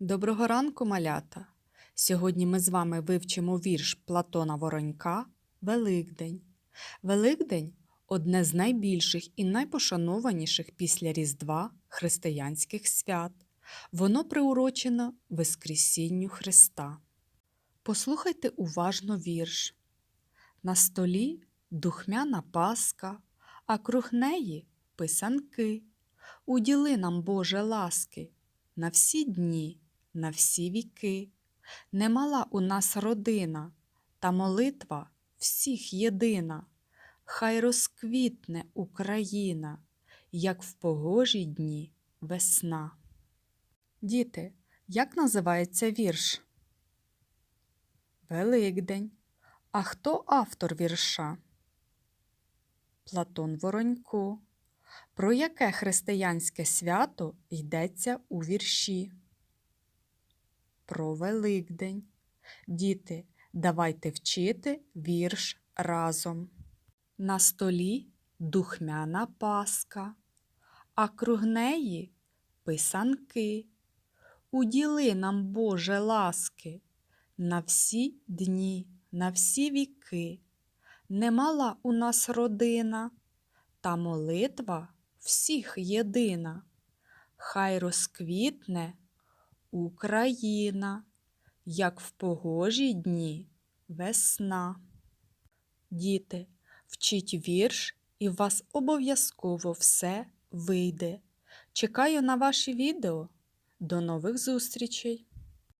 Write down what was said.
Доброго ранку, малята! Сьогодні ми з вами вивчимо вірш Платона Воронька Великдень. Великдень одне з найбільших і найпошанованіших після Різдва християнських свят. Воно приурочено Воскресінню Христа. Послухайте уважно вірш. На столі духмяна паска, а круг неї писанки. Уділи нам, Боже, ласки, на всі дні, на всі віки. Немала у нас родина, та молитва всіх єдина. Хай розквітне Україна, як в погожі дні весна. Діти, як називається вірш? Великдень. А хто автор вірша? Платон Воронько. Про яке християнське свято йдеться у вірші? Про Великдень. Діти, давайте вчити вірш разом. На столі духмяна паска, а круг неї писанки. Уділи нам, Боже, ласки, на всі дні, на всі віки. Немала у нас родина, та молитва всіх єдина. Хай розквітне Україна, як в погожі дні весна. Діти, вчіть вірш, і в вас обов'язково все вийде. Чекаю на ваші відео. До нових зустрічей!